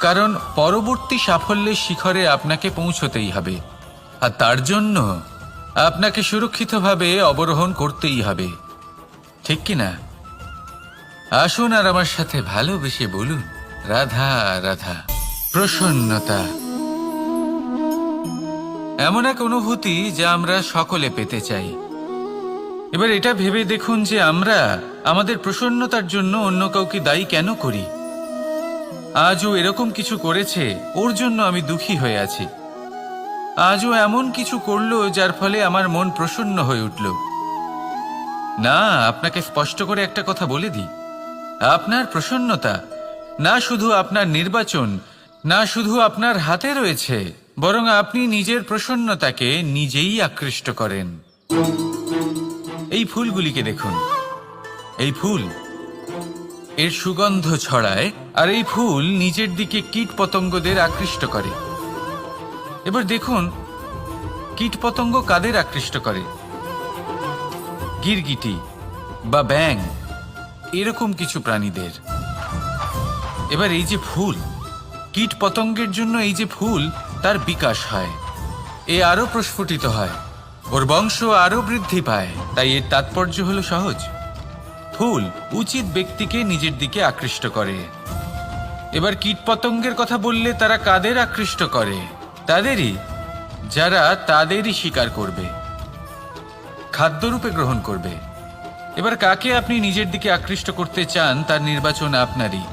কারণ পরবর্তী সাফল্যের শিখরে আপনাকে পৌঁছতেই হবে। আর তার জন্য আপনাকে সুরক্ষিতভাবে অবরোহণ করতেই হবে। ঠিক কি না? আসুন আর আমার সাথে ভালোবেসে বলুন, রাধা রাধা, প্রসন্নতা। এমন এক অনুভূতি যা আমরা সকলে পেতে চাই। এবার এটা ভেবে দেখুন যে আমরা আমাদের প্রসন্নতার জন্য অন্য কাউকে দায়ী কেন করি? আজও এরকম কিছু করেছে, ওর জন্য আমি দুঃখী হয়ে আছি। আজও এমন কিছু করল যার ফলে আমার মন প্রসন্ন হয়ে উঠল। না, আপনাকে স্পষ্ট করে একটা কথা বলে দিই। আপনার প্রসন্নতা, না শুধু আপনার নির্বাচন, না শুধু আপনার হাতে রয়েছে, বরং আপনি নিজের প্রসন্নতাকে নিজেই আকৃষ্ট করেন। এই ফুলগুলিকে দেখুন। এই ফুল, এর সুগন্ধ ছড়ায় আর এই ফুল নিজের দিকে কীট পতঙ্গদের আকৃষ্ট করে। এবার দেখুন কীট পতঙ্গ কাদের আকৃষ্ট করে? গিরগিটি বা ব্যাং এরকম কিছু প্রাণীদের। এবার এই যে ফুল কীট পতঙ্গের জন্য এই যে ফুল, তার বিকাশ হয়। এ আরও প্রস্ফুটিত হয়। ওর বংশ আরও বৃদ্ধি পায়। তাই এর তাৎপর্য হলো সহজ। ফুল উচিত ব্যক্তিকে নিজের দিকে আকৃষ্ট করে। এবার কীটপতঙ্গের কথা বললে তারা কাদের আকৃষ্ট করে? তাদেরই, যারা তাদেরই শিকার করবে, খাদ্যরূপে গ্রহণ করবে। এবার কাকে আপনি নিজের দিকে আকৃষ্ট করতে চান, তার নির্বাচন আপনারই।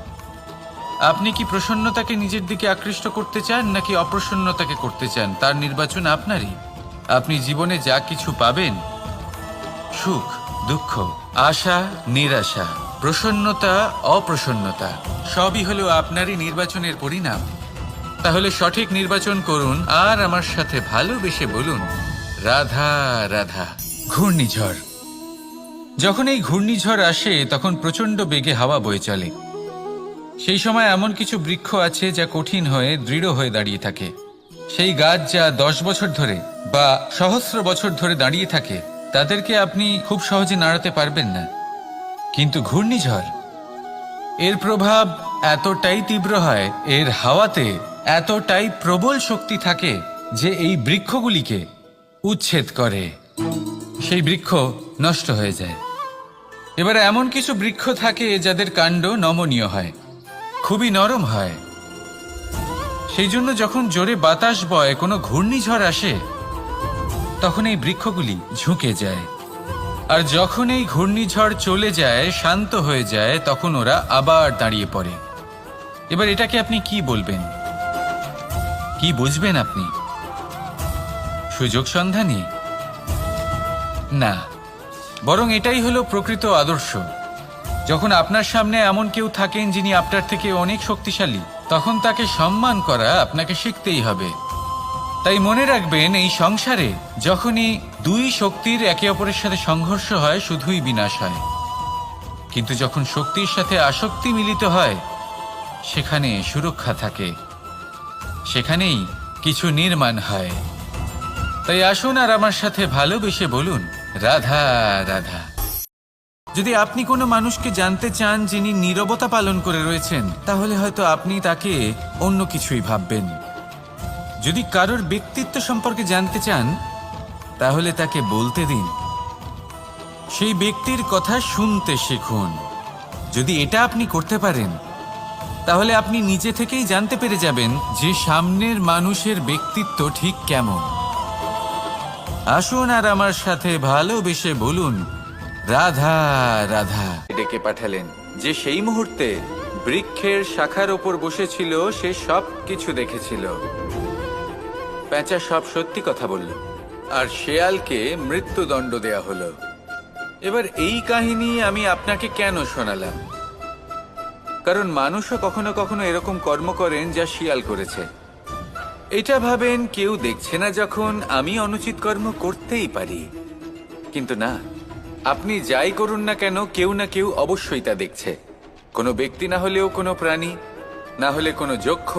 আপনি কি প্রসন্নতাকে নিজের দিকে আকৃষ্ট করতে চান, নাকি অপ্রসন্নতাকে করতে চান, তার নির্বাচন আপনারই। আপনি জীবনে যা কিছু পাবেন, সুখ, দুঃখ, আশা, নিরাশা। প্রসন্নতা, অপ্রসন্নতা, সবই হলো আপনারই নির্বাচনের পরিণাম। তাহলে সঠিক নির্বাচন করুন আর আমার সাথে ভালোবেসে বলুন, রাধা রাধা, ঘূর্ণিঝড়। যখন এই ঘূর্ণিঝড় আসে, তখন প্রচণ্ড বেগে হাওয়া বয়ে চলে। সেই সময় এমন কিছু বৃক্ষ আছে যা কঠিন হয়ে, দৃঢ় হয়ে দাঁড়িয়ে থাকে। সেই গাছ যা দশ বছর ধরে বা সহস্র বছর ধরে দাঁড়িয়ে থাকে, তাদেরকে আপনি খুব সহজে নাড়াতে পারবেন না। কিন্তু ঘূর্ণিঝড়, এর প্রভাব এতটাই তীব্র হয়, এর হাওয়াতে এতটাই প্রবল শক্তি থাকে যে এই বৃক্ষগুলিকে উচ্ছেদ করে। সেই বৃক্ষ নষ্ট হয়ে যায়। এবার এমন কিছু বৃক্ষ থাকে যাদের কাণ্ড নমনীয় হয়, খুবই নরম হয়। সেই জন্য যখন জোরে বাতাস বয় কোনো ঘূর্ণিঝড় আসে, তখন এই বৃক্ষগুলি ঝুঁকে যায়। আর যখন এই ঘূর্ণিঝড় চলে যায়, শান্ত হয়ে যায়, তখন ওরা আবার দাঁড়িয়ে পড়ে। এবার এটাকে আপনি কি বলবেন? কি বুঝবেন আপনি? সুযোগ সন্ধানী? না। বরং এটাই হলো প্রকৃত আদর্শ। যখন আপনার সামনে এমন কেউ থাকেন যিনি আপনার থেকে অনেক শক্তিশালী, তখন তাকে সম্মান করা আপনাকে শিখতেই হবে। তাই মনে রাখবেন, এই সংসারে যখনই দুই শক্তির একে অপরের সাথে সংঘর্ষ হয়, শুধুই বিনাশ হয়। কিন্তু যখন শক্তির সাথে আসক্তি মিলিত হয়, সেখানে সুরক্ষা থাকে। সেখানেই কিছু নির্মাণ হয়। তাই আসুন আর আমার সাথে ভালোবেসে বলুন, রাধা রাধা। যদি আপনি কোনো মানুষকে জানতে চান যিনি নীরবতা পালন করে রয়েছেন, তাহলে হয়তো আপনি তাকে অন্য কিছুই ভাববেন। যদি কারোর ব্যক্তিত্ব সম্পর্কে জানতে চান, তাহলে তাকে বলতে দিন। সেই ব্যক্তির কথা শুনতে শিখুন। যদি এটা আপনি করতে পারেন, তাহলে আপনি নিজে থেকেই জানতে পেরে যাবেন যে সামনের মানুষের ব্যক্তিত্ব ঠিক কেমন। আসুন আর আমার সাথে ভালোবেসে বলুন, রাধা রাধা। ডেকে পাঠালেন, যে সেই মুহূর্তে বৃক্ষের শাখার ওপর বসেছিল, সে সব কিছু দেখেছিল। প্যাঁচা সব সত্যি কথা বলল। আর শেয়ালকে মৃত্যুদণ্ড দেয়া হলো। এবার এই কাহিনী আমি আপনাকে কেন শোনালাম? কারণ মানুষও কখনো কখনো এরকম কর্ম করেন যা শিয়াল করেছে। এটা ভাবেন কেউ দেখছে না যখন আমি অনুচিত কর্ম করতেই পারি। কিন্তু না, আপনি যাই করুন না কেন কেউ না কেউ অবশ্যই তা দেখছে। কোনো ব্যক্তি না হলেও কোনো প্রাণী, না হলে কোনো যক্ষ